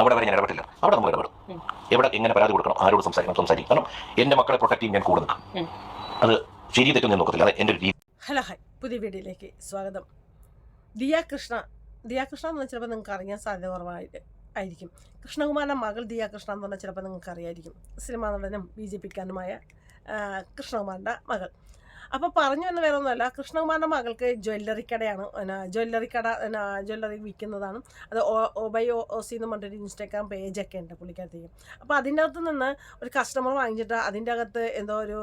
അവിടെ വരെ ഞാൻ ഇടപെട്ടില്ല. അവിടെ നമ്മൾ ഇടപെടും. എവിടെ എങ്ങനെ പരാതി കൊടുക്കണം ആരോട് സംസാരിക്കണം സംസാരിക്കും. കാരണം എന്റെ മക്കളെ പ്രൊട്ടക്ട് ചെയ്യാൻ ഞാൻ കൂടെ നിൽക്കും അത് ശരി തെറ്റൊന്നും ഞാൻ നോക്കത്തില്ല. അത് എന്റെ ഒരു രീതി. Hello hi. പുതിയ വീഡിയോയിലേക്ക് സ്വാഗതം. ദിയ കൃഷ്ണ. ദിയ കൃഷ്ണ എന്ന് പറഞ്ഞാൽ ചിലപ്പോൾ നിങ്ങൾക്ക് അറിയാൻ സാധ്യത കുറവായിട്ട് ആയിരിക്കും. കൃഷ്ണകുമാരന്റെ മകൾ ദിയ കൃഷ്ണ എന്ന് പറഞ്ഞാൽ ചിലപ്പോൾ നിങ്ങൾക്ക് അറിയായിരിക്കും. സിനിമാ നടനും ബി ജെ പിക്കാരനുമായ കൃഷ്ണകുമാറിന്റെ മകൾ. അപ്പോൾ പറഞ്ഞു എന്ന് വേറെ ഒന്നുമല്ല മകൾക്ക് ജ്വല്ലറി കടയാണ്. ജ്വല്ലറി കട ജ്വല്ലറി വിൽക്കുന്നതാണ്. അത് ഒബൈ ഒ സി എന്ന് പറഞ്ഞിട്ട് ഇൻസ്റ്റാഗ്രാം ഒക്കെ ഉണ്ട് പുള്ളിക്കകത്തേക്ക്. അപ്പോൾ അതിന്റെ അകത്ത് നിന്ന് ഒരു കസ്റ്റമർ വാങ്ങിച്ചിട്ട് അതിന്റെ അകത്ത് എന്തോ ഒരു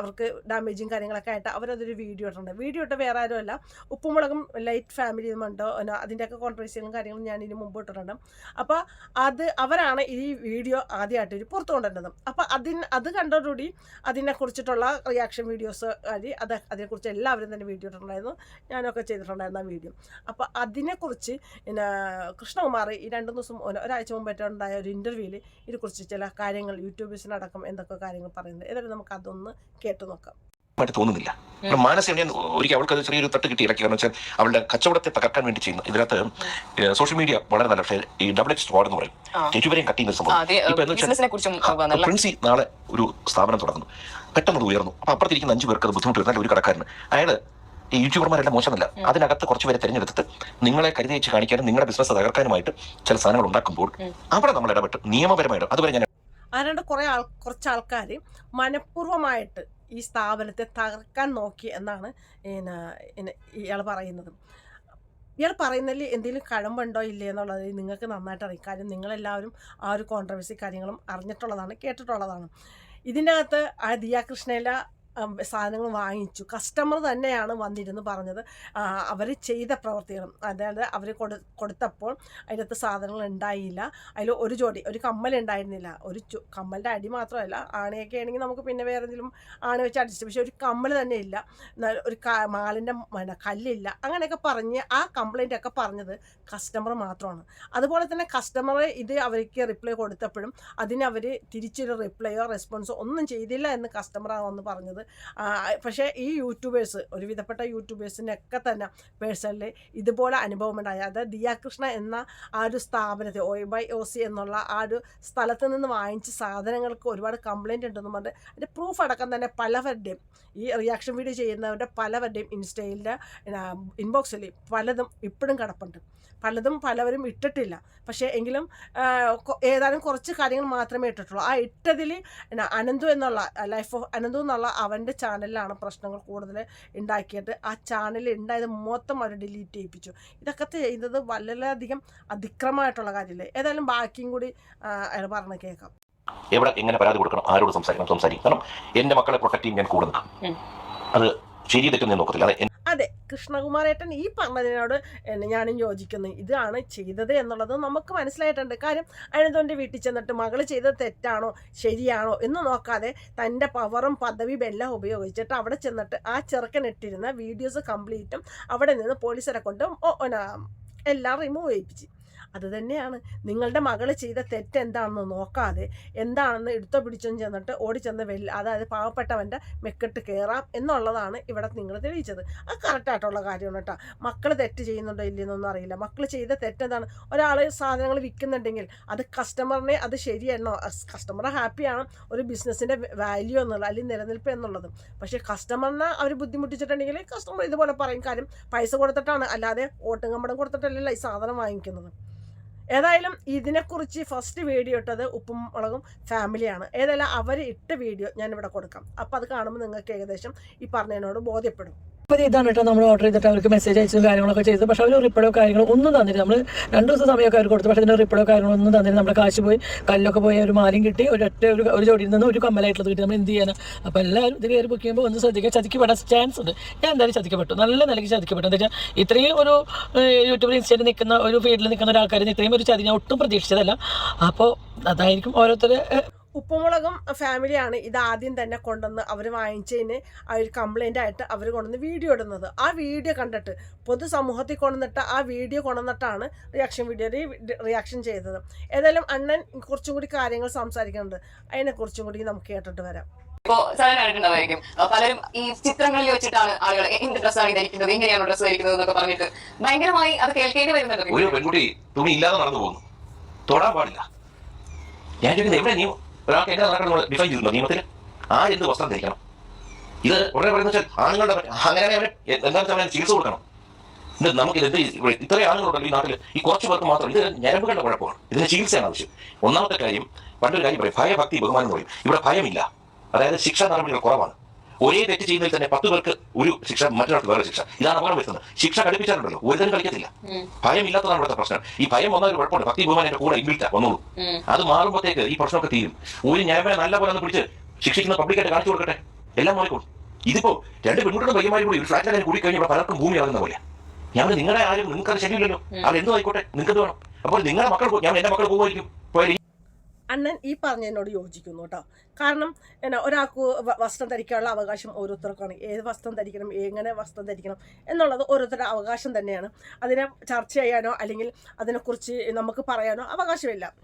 അവർക്ക് ഡാമേജും കാര്യങ്ങളൊക്കെ ആയിട്ട് അവരതൊരു വീഡിയോ ഇട്ടുണ്ട് വീഡിയോ ഇട്ട് വേറെ ആരുമല്ല. ഉപ്പുമുളകും ലൈറ്റ് ഫാമിലി എന്നുണ്ടോ അതിന്റെ അതിന്റെയൊക്കെ കോൺട്രവേഴ്സികളും കാര്യങ്ങളും ഞാൻ ഇതിന് മുമ്പ് ഇട്ടിട്ടുണ്ട്. അപ്പോൾ അത് അവരാണ് ഈ വീഡിയോ ആദ്യമായിട്ട് പുറത്തു കൊണ്ടുവരുന്നത് അപ്പോൾ അതിന് അത് കണ്ടതോടുകൂടി അതിനെക്കുറിച്ചിട്ടുള്ള റിയാക്ഷൻ വീഡിയോസ് വഴി അത് അതിനെക്കുറിച്ച് എല്ലാവരും തന്നെ വീഡിയോ ഇട്ടിട്ടുണ്ടായിരുന്നു ഞാനൊക്കെ ചെയ്തിട്ടുണ്ടായിരുന്നു ആ വീഡിയോ. അപ്പോൾ അതിനെക്കുറിച്ച് പിന്നെ കൃഷ്ണകുമാർ ഈ രണ്ട് ദിവസം ഒരു- ഒരാഴ്ച മുമ്പായിട്ടുണ്ടായ ഒരു ഇന്റർവ്യൂവിൽ ഇതിനെക്കുറിച്ച് ചില കാര്യങ്ങൾ യൂട്യൂബേഴ്സിനടക്കം എന്തൊക്കെ കാര്യങ്ങൾ പറയുന്നത്. ഏതായാലും നമുക്ക് അതൊന്ന് കേട്ടു നോക്കാം. ആയിട്ട് തോന്നുന്നില്ല. മാനസിക ഞാൻ ഒരിക്കൽ അവൾക്ക് അത് ചെറിയൊരു തട്ട് കിട്ടി. ഇറക്കി കാരണം വെച്ചാൽ അവളുടെ കച്ചവടത്തെ തകർക്കാൻ വേണ്ടി ചെയ്യുന്നു. ഇതിനകത്ത് സോഷ്യൽ മീഡിയ വളരെ നല്ല. പക്ഷേ ഈ ഡബിൾ എച്ച് സ്ക്വാഡ് എന്ന് പറയും. തെറ്റുവരെയും കട്ട് ചെയ്യുന്ന സംഭവം. പ്രിൻസി നാളെ ഒരു സ്ഥാപനം തുടങ്ങുന്നു. പെട്ടെന്ന് അത് ഉയർന്നു. അപ്പൊ അപ്പുറത്തിരിക്കുന്ന അഞ്ചു പേർക്ക് അത് ബുദ്ധിമുട്ട് വരുന്ന ഒരു കടക്കാരന്. അയാൾ ഈ യൂട്യൂബർമാരെല്ലാം മോശമല്ല. അതിനകത്ത് കുറച്ച് പേരെ തിരഞ്ഞെടുത്തിട്ട് നിങ്ങളെ കരുതി വെച്ച് കാണിക്കാനും നിങ്ങളുടെ ബിസിനസ് തകർക്കാനുമായിട്ട് ചില സാധനങ്ങൾ ഉണ്ടാക്കുമ്പോൾ. അവിടെ നമ്മൾ ഇടപെട്ട് നിയമപരമായിട്ട് അതുവരെ ഞാൻ അതിനോട് കുറെ ആൾ കുറച്ച് ആൾക്കാർ മനഃപൂർവമായിട്ട് ഈ സ്ഥാപനത്തെ തകർക്കാൻ നോക്കി എന്നാണ് ഇയാൾ പറയുന്നത്. ഇയാൾ പറയുന്നതിൽ എന്തെങ്കിലും കഴമ്പുണ്ടോ ഇല്ലേ എന്നുള്ളത് നിങ്ങൾക്ക് നന്നായിട്ട് അറിയാം. കാര്യം നിങ്ങളെല്ലാവരും ആ ഒരു കോൺട്രവേഴ്സി കാര്യങ്ങളും അറിഞ്ഞിട്ടുള്ളതാണ് കേട്ടിട്ടുള്ളതാണ്. ഇതിന്റെ അകത്ത് ആ ദിയ കൃഷ്ണയില സാധനങ്ങൾ വാങ്ങിച്ചു. കസ്റ്റമർ തന്നെയാണ് വന്നിരുന്ന് പറഞ്ഞത് അവർ ചെയ്ത പ്രവർത്തികളും. അതായത് അവർ കൊടു കൊടുത്തപ്പോൾ അതിനകത്ത് സാധനങ്ങൾ ഉണ്ടായില്ല. അതിൽ ഒരു ജോഡി ഒരു കമ്മൽ ഉണ്ടായിരുന്നില്ല. ഒരു കമ്മലിന്റെ അടി മാത്രമല്ല ആണയൊക്കെ ആണെങ്കിൽ നമുക്ക് പിന്നെ വേറെ എന്തെങ്കിലും ആണി വെച്ച് അടിച്ചു പക്ഷേ ഒരു കമ്മൽ തന്നെ ഇല്ല. ഒരു മാളിന്റെ കല്ലില്ല. അങ്ങനെയൊക്കെ പറഞ്ഞ് ആ കംപ്ലൈന്റ് ഒക്കെ പറഞ്ഞത് കസ്റ്റമർ മാത്രമാണ്. അതുപോലെ തന്നെ കസ്റ്റമർ ഇത് അവർക്ക് റിപ്ലൈ കൊടുത്തപ്പോഴും അതിനവർ തിരിച്ചൊരു റിപ്ലൈയോ റെസ്പോൺസോ ഒന്നും ചെയ്തില്ല എന്ന് കസ്റ്റമറാണ് വന്ന് പറഞ്ഞത് പക്ഷേ ഈ യൂട്യൂബേഴ്സ് ഒരുവിധപ്പെട്ട യൂട്യൂബേഴ്സിനൊക്കെ തന്നെ പേഴ്സണലി ഇതുപോലെ അനുഭവം ഉണ്ടായി അതായത് ദിയാകൃഷ്ണ എന്ന ആ ഒരു സ്ഥാപനത്തെ ഒ ബൈ ഒ സി എന്നുള്ള ആ ഒരു സ്ഥലത്ത് നിന്ന് വാങ്ങിച്ച സാധനങ്ങൾക്ക് ഒരുപാട് കംപ്ലൈന്റ് ഉണ്ടെന്ന് പറഞ്ഞിട്ട് അതിന്റെ പ്രൂഫ് അടക്കം തന്നെ പലവരുടെയും ഈ റിയാക്ഷൻ വീഡിയോ ചെയ്യുന്നവരുടെ പലവരുടെയും ഇൻസ്റ്റയിലെ ഇൻബോക്സിൽ പലതും ഇപ്പോഴും കിടപ്പുണ്ട്. പലതും പലവരും ഇട്ടിട്ടില്ല. പക്ഷേ എങ്കിലും ഏതാനും കുറച്ച് കാര്യങ്ങൾ മാത്രമേ ഇട്ടിട്ടുള്ളൂ. ആ ഇട്ടതിൽ അനന്തു എന്നുള്ള ലൈഫ് ഓഫ് അനന്തു എന്നുള്ള അവന്റെ ചാനലിലാണ് പ്രശ്നങ്ങൾ കൂടുതൽ ഉണ്ടാക്കിയിട്ട് ആ ചാനലിൽ ഉണ്ടായത് മൊത്തം അവർ ഡിലീറ്റ് ചെയ്യിപ്പിച്ചു. ഇതൊക്കെ ചെയ്യുന്നത് വളരെയധികം അതിക്രമമായിട്ടുള്ള കാര്യമില്ലേ ഏതായാലും ബാക്കിയും കൂടി അയാൾ പറഞ്ഞ് കേൾക്കാം എവിടെ എങ്ങനെ പരാതി കൊടുക്കണം? ആരോട് സംസാരിക്കണം? സംസാരിക്കണം. കാരണം എന്റെ മക്കളെ പ്രൊട്ടക്ട് ചെയ്യാൻ ഞാൻ കൂടെ നിൽക്കും അത് ശരി തെറ്റൊന്നും ഞാൻ നോക്കത്തില്ല. അത് അതെ കൃഷ്ണകുമാരേട്ടൻ ഈ പറഞ്ഞതിനോട് ഞാനും യോജിക്കുന്നു. ഇതാണ് ചെയ്തത് എന്നുള്ളത് നമുക്ക് മനസ്സിലായിട്ടുണ്ട്. കാര്യം അനന്തോന്റെ വീട്ടിൽ ചെന്നിട്ട് മകൾ ചെയ്ത തെറ്റാണോ ശരിയാണോ എന്ന് നോക്കാതെ തന്റെ പവറും പദവി എല്ലാം ഉപയോഗിച്ചിട്ട് അവിടെ ചെന്നിട്ട് ആ ചെറുക്കൻ ഇട്ടിരുന്ന വീഡിയോസ് കംപ്ലീറ്റും അവിടെ നിന്ന് പോലീസരെ കൊണ്ട് എല്ലാം റിമൂവ് ചെയ്യിപ്പിച്ച്. അത് തന്നെയാണ്. നിങ്ങളുടെ മകൾ ചെയ്ത തെറ്റ് എന്താണെന്ന് നോക്കാതെ എന്താണെന്ന് എടുത്തോ പിടിച്ചോ ചെന്നിട്ട് ഓടിച്ചെന്ന് വെല്ല അതായത് പാവപ്പെട്ടവന്റെ മെക്കെട്ട് കയറാം എന്നുള്ളതാണ് ഇവിടെ നിങ്ങൾ തെളിയിച്ചത്. അത് കറക്റ്റായിട്ടുള്ള കാര്യമാണ് കേട്ടോ. മക്കൾ തെറ്റ് ചെയ്യുന്നുണ്ടോ ഇല്ലെന്നൊന്നും അറിയില്ല. മക്കൾ ചെയ്ത തെറ്റെന്താണ്? ഒരാൾ സാധനങ്ങൾ വിൽക്കുന്നുണ്ടെങ്കിൽ അത് കസ്റ്റമറിനെ അത് ശരിയെന്നോ കസ്റ്റമർ ഹാപ്പിയാണ് ഒരു ബിസിനസ്സിന്റെ വാല്യൂ എന്നുള്ളത് അല്ലെങ്കിൽ നിലനിൽപ്പ് എന്നുള്ളത്. പക്ഷേ കസ്റ്റമറിനെ അവർ ബുദ്ധിമുട്ടിച്ചിട്ടുണ്ടെങ്കിൽ കസ്റ്റമർ ഇതുപോലെ പറയും കാര്യം പൈസ കൊടുത്തിട്ടാണ്. അല്ലാതെ ഓട്ടും കമ്പടം കൊടുത്തിട്ടല്ലല്ലോ ഈ സാധനം വാങ്ങിക്കുന്നത്. ഏതായാലും ഇതിനെക്കുറിച്ച് ഫസ്റ്റ് വീഡിയോ ഇട്ടത് ഉപ്പും മുളകും ഫാമിലിയാണ് ഏതായാലും അവർ ഇട്ട വീഡിയോ ഞാൻ ഇവിടെ കൊടുക്കാം. അപ്പോൾ അത് കാണുമ്പോൾ നിങ്ങൾക്ക് ഏകദേശം ഈ പറഞ്ഞതിനോട് ബോധ്യപ്പെടും. അപ്പോൾ ഇതാണ് കേട്ടോ നമ്മൾ ഓർഡർ ചെയ്തിട്ട് അവർക്ക് മെസ്സേജ് അയച്ചും കാര്യങ്ങളൊക്കെ ചെയ്തു പക്ഷേ അവർ റിപ്ലൈയോ കാര്യങ്ങളോ ഒന്നും തന്നില്ല. നമ്മൾ രണ്ട് ദിവസം സമയമൊക്കെ അവർ കൊടുത്തു. പക്ഷേ അതിന്റെ റിപ്ലൈയോ കാര്യങ്ങളോ ഒന്നും തന്നില്ല. നമ്മുടെ കാശ് പോയി കല്ലൊക്കെ പോയി ഒരു മാലയും കിട്ടി ഒരു ഒറ്റ ഒരു ഒരു ജോഡിയിൽ നിന്ന് ഒരു കമ്മലായിട്ടുള്ളത് കിട്ടി. നമ്മൾ എന്ത് ചെയ്യാൻ അപ്പോൾ എല്ലാവരും ഇത് കയറി ബുക്ക് ചെയ്യുമ്പോൾ ഒന്ന് ശ്രദ്ധിക്കുക. ചതിക്കപ്പെടാൻ ചാൻസ് ഉണ്ട്. ഞാൻ എന്തായാലും ചതിക്കപ്പെട്ടു. നല്ല നിലയ്ക്ക് ചതിക്കപ്പെട്ടു. എന്താ വെച്ചാൽ ഇത്രയും ഒരു യൂട്യൂബിൽ ഇൻസ്റ്റയിൽ നിൽക്കുന്ന ഒരു ഫീൽഡിൽ നിൽക്കുന്ന ഒരാൾക്കാർ ഇത്രയും ഒരു ചതി ഞാൻ ഒട്ടും പ്രതീക്ഷിച്ചതല്ല. അപ്പോൾ അതായിരിക്കും ഓരോരുത്തർ ഉപ്പുമുളകും ഫാമിലിയാണ് ഇത് ആദ്യം തന്നെ കൊണ്ടുവന്ന് അവർ വാങ്ങിച്ചതിന് ആ ഒരു കംപ്ലൈന്റ് ആയിട്ട് അവർ കൊണ്ടുവന്ന് വീഡിയോ ഇടുന്നത്. ആ വീഡിയോ കണ്ടിട്ട് പൊതുസമൂഹത്തിൽ കൊണ്ടുവന്നിട്ട് ആ വീഡിയോ കൊണ്ടുവന്നിട്ടാണ് റിയാക്ഷൻ വീഡിയോ റിയാക്ഷൻ ചെയ്തത്. ഏതായാലും അണ്ണൻ കുറച്ചും കൂടി കാര്യങ്ങൾ സംസാരിക്കുന്നുണ്ട്. അതിനെക്കുറിച്ചും കൂടി നമുക്ക് കേട്ടിട്ട് വരാം. ഇപ്പോ സാധനം കണ്ടിട്ടുണ്ടാവായിരിക്കും പലരും ഈ ചിത്രങ്ങളിൽ വെച്ചിട്ടാണ് ആളുകൾ എന്ത് ഡ്രസ്സാണ് ധരിക്കുന്നത് എങ്ങനെയാണ് ഡ്രസ്സ് ധരിക്കുന്നത് എന്നൊക്കെ പറഞ്ഞിട്ട് ഭയങ്കരമായി അത് കേൾക്കേണ്ടി വരുന്നുണ്ട്. ഒരു പെൺകുട്ടി തുണി ഇല്ലാതെ നടന്നു പോകുന്നു. തൊടാൻ പാടില്ല. ഞാൻ ചോദിക്കുന്നത് എവിടെ നിയമം ഒരാൾക്ക് എങ്ങനെ നടക്കണം ഡിഫൈൻ ചെയ്തിട്ടുണ്ടോ? നിയമത്തിൽ എന്ത് വസ്ത്രം ധരിക്കണം? ഇത് ഉടനെ പറയുന്ന വെച്ചാൽ ആണുങ്ങളുടെ അങ്ങനെ എന്താ വെച്ചാൽ അവനെ ചികിത്സ കൊടുക്കണം. ഇത് നമുക്ക് ഇത് ഇത്രയും ആളുകളുണ്ടല്ലോ ഈ നാട്ടിൽ ഈ കുറച്ച് പേർക്ക് മാത്രം ഇത് ഞരമ്പുകളുടെ കുഴപ്പമാണ്. ഇതിന് ചികിത്സയാണ് ആവശ്യം. ഒന്നാമത്തെ കാര്യം പണ്ടൊരു കാര്യം പറയും ഭയഭക്തി ബഹുമാനം പറയും. ഇവിടെ ഭയമില്ല. അതായത് ശിക്ഷാ നടപടികൾ കുറവാണ്. ഒരേ തെറ്റ് ചെയ്യുന്നതിൽ തന്നെ പത്ത് പേർക്ക് ഒരു ശിക്ഷ മറ്റൊരാൾക്ക് വേറെ ശിക്ഷ. ഇതാണ് അപകടം വരുന്നത് ശിക്ഷ കടുപ്പിച്ചാലുണ്ടല്ലോ. ഒരുതരം കളിക്കത്തില്ല. ഭയം ഭയമില്ലാത്തതാണ് ഇവിടുത്തെ പ്രശ്നം. ഈ ഭയം വന്നാൽ ഒരു കുഴപ്പമുണ്ട്. ഭക്തി ബഹുമാനം എന്റെ കൂടെ ഇമ്മില്ല വന്നോളൂ. അത് മാറുമ്പോഴത്തേക്ക് ഈ പ്രശ്നമൊക്കെ തീരും. ഒരു ന്യായമായ നല്ല പോലെ ഒന്ന് പിടിച്ച് ശിക്ഷിക്കുന്ന പബ്ലിക്കായിട്ട് കാണിച്ചു കൊടുക്കട്ടെ. എല്ലാം മാറിക്കോളും. ഇതിപ്പോ രണ്ട് പെൺകുട്ടികളും പയ്യന്മാരും കൂടി ഒരു ഫ്ലാറ്റിൽ കൂടി കഴിഞ്ഞാൽ ഇവിടെ പലർക്കും ഭൂമി ആകുന്ന പോലെ ഞാൻ നിങ്ങളുടെ ആരും നിങ്ങൾക്ക് അത് ശരിയില്ലല്ലോ. അത് എന്തും ആയിക്കോട്ടെ? നിങ്ങൾക്ക് വേണം? അപ്പോൾ നിങ്ങളുടെ മക്കൾ ഞാൻ എന്റെ മക്കൾ പോകുമായിരിക്കും. അണ്ണൻ ഈ പറഞ്ഞതിനോട് യോജിക്കുന്നു കേട്ടോ. കാരണം എന്നാ ഒരാൾക്ക് വസ്ത്രം ധരിക്കാനുള്ള അവകാശം ഓരോരുത്തർക്കാണ്. ഏത് വസ്ത്രം ധരിക്കണം എങ്ങനെ വസ്ത്രം ധരിക്കണം എന്നുള്ളത് ഓരോരുത്തരുടെ അവകാശം തന്നെയാണ്. അതിനെ ചർച്ച ചെയ്യാനോ അല്ലെങ്കിൽ അതിനെക്കുറിച്ച് നമുക്ക് പറയാനോ അവകാശമില്ല.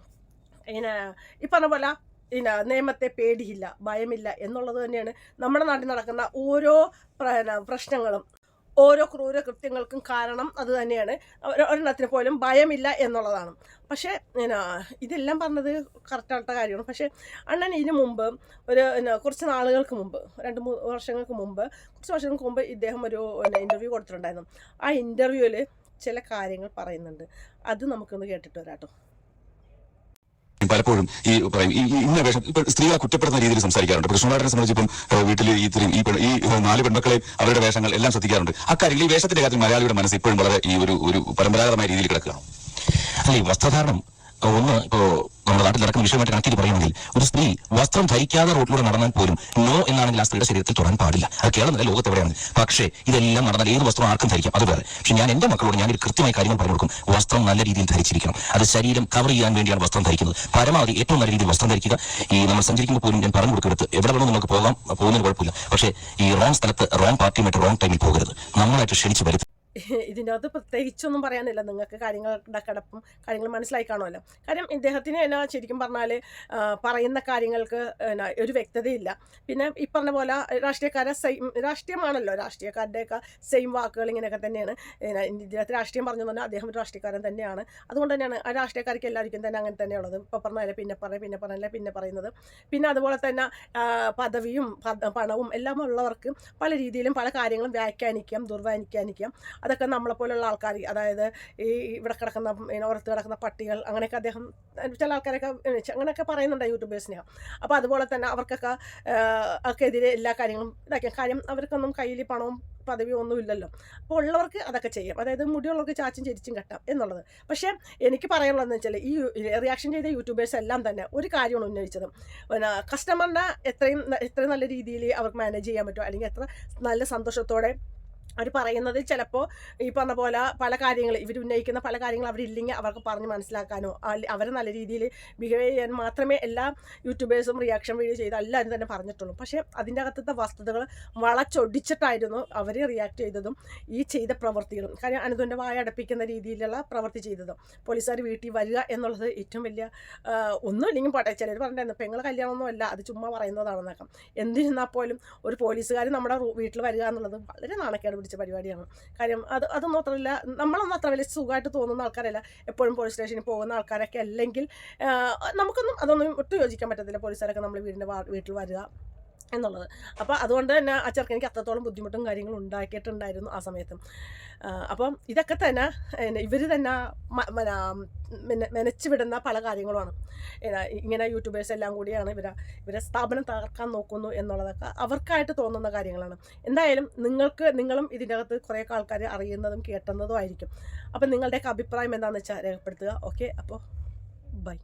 ഇങ്ങനെ ഈ പറഞ്ഞ പോലെ ഇന്ന നിയമത്തെ പേടിയില്ല ഭയമില്ല എന്നുള്ളത് തന്നെയാണ് നമ്മുടെ നാട്ടിൽ നടക്കുന്ന ഓരോ പ്ര- പ്രശ്നങ്ങളും. ഓരോ ക്രൂര കൃത്യങ്ങൾക്കും കാരണം അത് തന്നെയാണ്. ഒരു- ഒരെണ്ണത്തിന് പോലും ഭയമില്ല എന്നുള്ളതാണ്. പക്ഷേ ഇതെല്ലാം പറഞ്ഞത് കറക്റ്റായിട്ട കാര്യമാണ്. പക്ഷേ അണ്ണൻ ഇതിനു മുമ്പ് ഒരു കുറച്ച് നാളുകൾക്ക് മുമ്പ് രണ്ട് മൂന്ന് വർഷങ്ങൾക്ക് മുമ്പ് കുറച്ച് വർഷങ്ങൾക്ക് മുമ്പ് ഇദ്ദേഹം ഒരു ഇന്റർവ്യൂ കൊടുത്തിട്ടുണ്ടായിരുന്നു. ആ ഇന്റർവ്യൂവിൽ ചില കാര്യങ്ങൾ പറയുന്നുണ്ട്. അത് നമുക്കൊന്ന് കേട്ടിട്ട് വരാം കേട്ടോ പലപ്പോഴും ഈ പറയും ഈ ഇന്ന വേഷം ഇപ്പൊ സ്ത്രീകളെ കുറ്റപ്പെടുന്ന രീതിയിൽ സംസാരിക്കാറുണ്ട്. കൃഷ്ണനാടിനെ സംബന്ധിച്ച് ഇപ്പം ഏഹ്, വീട്ടിൽ ഈ ഇത്രയും ഈ ഈ നാല് പെൺമക്കളെ അവരുടെ വേഷങ്ങൾ എല്ലാം ശ്രദ്ധിക്കാറുണ്ട്. അക്കാര്യങ്ങൾ ഈ വേഷത്തിന്റെ കാര്യത്തിൽ മലയാളിയുടെ മനസ്സ് ഇപ്പോഴും വളരെ ഈ ഒരു ഒരു പരമ്പരാഗതമായ രീതിയിൽ കിടക്കുകയാണ്. അല്ല ഈ വസ്ത്രധാരണം ഒന്ന് നമ്മുടെ നാട്ടിൽ നടക്കുന്ന വിഷയമായിട്ട് കണക്കിൽ പറയുമെങ്കിൽ ഒരു സ്ത്രീ വസ്ത്രം ധരിക്കാതെ റോഡിലൂടെ നടന്നാൽ പോലും നോ എന്നാണെങ്കിൽ ആ സ്ത്രീയുടെ ശരീരത്തിൽ തൊടാൻ പാടില്ല. അത് കേരളത്തിലെ ലോകത്ത് എവിടെയാണ്? പക്ഷേ ഇതെല്ലാം നടന്നാൽ ഏത് വസ്ത്രം ആർക്കും ധരിക്കാം? അത് വേറെ. പക്ഷെ ഞാൻ എന്റെ മക്കളോട് ഞാൻ ഒരു കൃത്യമായി കാര്യങ്ങൾ പറഞ്ഞു കൊടുക്കും. വസ്ത്രം നല്ല രീതിയിൽ ധരിച്ചിരിക്കണം. അത് ശരീരം കവർ ചെയ്യാൻ വേണ്ടിയാണ് വസ്ത്രം ധരിക്കുന്നത്. പരമാവധി ഏറ്റവും നല്ല രീതിയിൽ വസ്ത്രം ധരിക്കുക. ഈ നമ്മൾ സഞ്ചരിക്കുമ്പോൾ പോലും ഞാൻ പറഞ്ഞു കൊടുക്കരുത് എവിടെ വേണോ നിങ്ങൾക്ക് പോകാം പോകുന്നതിന് കുഴപ്പമില്ല. പക്ഷേ ഈ റോങ് സ്ഥലത്ത് റോങ് പാർട്ടിയുമായിട്ട് റോങ് ടൈമിൽ പോകരുത്. നമ്മളായിട്ട് ക്ഷണിച്ച് വരുത്തി ഇതിന്റെ അകത്ത് പ്രത്യേകിച്ചൊന്നും പറയാനില്ല. നിങ്ങൾക്ക് കാര്യങ്ങളുടെ കിടപ്പും കാര്യങ്ങൾ മനസ്സിലായി കാണുമല്ലോ. കാര്യം ഇദ്ദേഹത്തിന് എന്നാ ശരിക്കും പറഞ്ഞാൽ പറയുന്ന കാര്യങ്ങൾക്ക് എന്നാ ഒരു വ്യക്തതയില്ല. പിന്നെ ഈ പറഞ്ഞ പോലെ രാഷ്ട്രീയക്കാരെ സെയിം രാഷ്ട്രീയമാണല്ലോ രാഷ്ട്രീയക്കാരുടെയൊക്കെ സെയിം വാക്കുകൾ ഇങ്ങനെയൊക്കെ തന്നെയാണ്. ഇദ്ദേഹത്തെ രാഷ്ട്രീയം പറഞ്ഞു തന്നെ അദ്ദേഹം ഒരു രാഷ്ട്രീയക്കാരൻ തന്നെയാണ്. അതുകൊണ്ട് തന്നെയാണ് ആ രാഷ്ട്രീയക്കാർക്ക് എല്ലാവർക്കും തന്നെ അങ്ങനെ തന്നെയുള്ളത് ഇപ്പോൾ പറഞ്ഞാലേ പിന്നെ പറയാം പിന്നെ പറഞ്ഞാലേ പിന്നെ പറയുന്നത്. പിന്നെ അതുപോലെ തന്നെ പദവിയും പദ- പണവും എല്ലാം ഉള്ളവർക്ക് പല രീതിയിലും പല കാര്യങ്ങളും വ്യാഖ്യാനിക്കാം ദുർവ്യാഖ്യാനിക്കാം. അതൊക്കെ നമ്മളെപ്പോലുള്ള ആൾക്കാർ അതായത് ഈ ഇവിടെ കിടക്കുന്ന പിന്നെ കിടക്കുന്ന പട്ടികൾ അങ്ങനെയൊക്കെ അദ്ദേഹം ചില ആൾക്കാരൊക്കെ അങ്ങനെയൊക്കെ പറയുന്നുണ്ട് യൂട്യൂബേഴ്സിനെ. അപ്പോൾ അതുപോലെ തന്നെ അവർക്കൊക്കെ ഒക്കെ എല്ലാ കാര്യങ്ങളും ഇതാക്കിയ കാര്യം അവർക്കൊന്നും കയ്യിൽ പണവും പദവിയോ ഒന്നും ഇല്ലല്ലോ. അപ്പോൾ ഉള്ളവർക്ക് അതൊക്കെ ചെയ്യാം. അതായത് മുടിയുള്ളവർക്ക് ചാച്ചും ചിരിച്ചും കെട്ടാം എന്നുള്ളത്. പക്ഷേ എനിക്ക് പറയാനുള്ളതെന്ന് വെച്ചാൽ ഈ റിയാക്ഷൻ ചെയ്ത യൂട്യൂബേഴ്സ് എല്ലാം തന്നെ ഒരു കാര്യമാണ് ഉന്നയിച്ചത്. പിന്നെ കസ്റ്റമറിനെ എത്രയും എത്ര നല്ല രീതിയിൽ അവർക്ക് മാനേജ് ചെയ്യാൻ പറ്റുമോ അല്ലെങ്കിൽ എത്ര നല്ല സന്തോഷത്തോടെ അവർ പറയുന്നത് ചിലപ്പോൾ ഈ പറഞ്ഞ പോലെ പല കാര്യങ്ങൾ ഇവർ ഉന്നയിക്കുന്ന പല കാര്യങ്ങൾ അവരില്ലെങ്കിൽ അവർക്ക് പറഞ്ഞ് മനസ്സിലാക്കാനോ അവരെ നല്ല രീതിയിൽ ബിഹേവ് ചെയ്യാൻ മാത്രമേ എല്ലാ യൂട്യൂബേഴ്സും റിയാക്ഷൻ വീഡിയോ ചെയ്ത് എല്ലാവരും തന്നെ പറഞ്ഞിട്ടുള്ളൂ. പക്ഷേ അതിന്റെ അകത്തത്തെ വസ്തുതകൾ വളച്ചൊടിച്ചിട്ടായിരുന്നു അവർ റിയാക്ട് ചെയ്തതും ഈ ചെയ്ത പ്രവൃത്തികളും. കാര്യം അനുദിന്റെ വായ അടപ്പിക്കുന്ന രീതിയിലുള്ള പ്രവൃത്തി ചെയ്തതും. പോലീസുകാർ വീട്ടിൽ വരിക എന്നുള്ളത് ഏറ്റവും വലിയ ഒന്നും ഒന്നുമില്ലെങ്കിൽ പോട്ടെ ചിലർ പറഞ്ഞിട്ടുണ്ടായിരുന്നു പെങ്ങൾ കല്യാണമൊന്നും അല്ല അത് ചുമ്മാ പറയുന്നതാണെന്നൊക്കെ. എന്തിരുന്നാൽ പോലും ഒരു പോലീസുകാർ നമ്മുടെ വീട്ടിൽ വരിക എന്നുള്ളത് വളരെ നാണക്കേട് പിടിച്ച പരിപാടിയാണ്. കാര്യം അത് അതൊന്നും അത്രയില്ല നമ്മളൊന്നും അത്ര വലിയ സുഖമായിട്ട് തോന്നുന്ന ആൾക്കാരല്ല. എപ്പോഴും പോലീസ് സ്റ്റേഷനിൽ പോകുന്ന ആൾക്കാരൊക്കെ അല്ലെങ്കിൽ നമുക്കൊന്നും അതൊന്നും ഒട്ടും യോജിക്കാൻ പറ്റത്തില്ല. പോലീസുകാരൊക്കെ നമ്മൾ വീടിന്റെ വീട്ടിൽ വരിക. എന്നുള്ളത്. അപ്പോൾ അതുകൊണ്ട് തന്നെ ആ ചെറുക്കൻ എനിക്ക് അത്രത്തോളം ബുദ്ധിമുട്ടും കാര്യങ്ങളും ഉണ്ടാക്കിയിട്ടുണ്ടായിരുന്നു ആ സമയത്തും. അപ്പം ഇതൊക്കെ തന്നെ ഇവർ തന്നെ മെനച്ചു വിടുന്ന പല കാര്യങ്ങളുമാണ്. ഇങ്ങനെ യൂട്യൂബേഴ്സ് എല്ലാം കൂടിയാണ് ഇവരെ ഇവരെ സ്ഥാപനം തകർക്കാൻ നോക്കുന്നു എന്നുള്ളതൊക്കെ അവർക്കായിട്ട് തോന്നുന്ന കാര്യങ്ങളാണ്. എന്തായാലും നിങ്ങൾക്ക് നിങ്ങളും ഇതിന്റെ അകത്ത് കുറേ ആൾക്കാർ അറിയുന്നതും കേട്ടുന്നതും ആയിരിക്കും. അപ്പം നിങ്ങളുടെയൊക്കെ അഭിപ്രായം എന്താണെന്ന് വെച്ചാൽ രേഖപ്പെടുത്തുക. ഓക്കെ അപ്പോൾ ബൈ.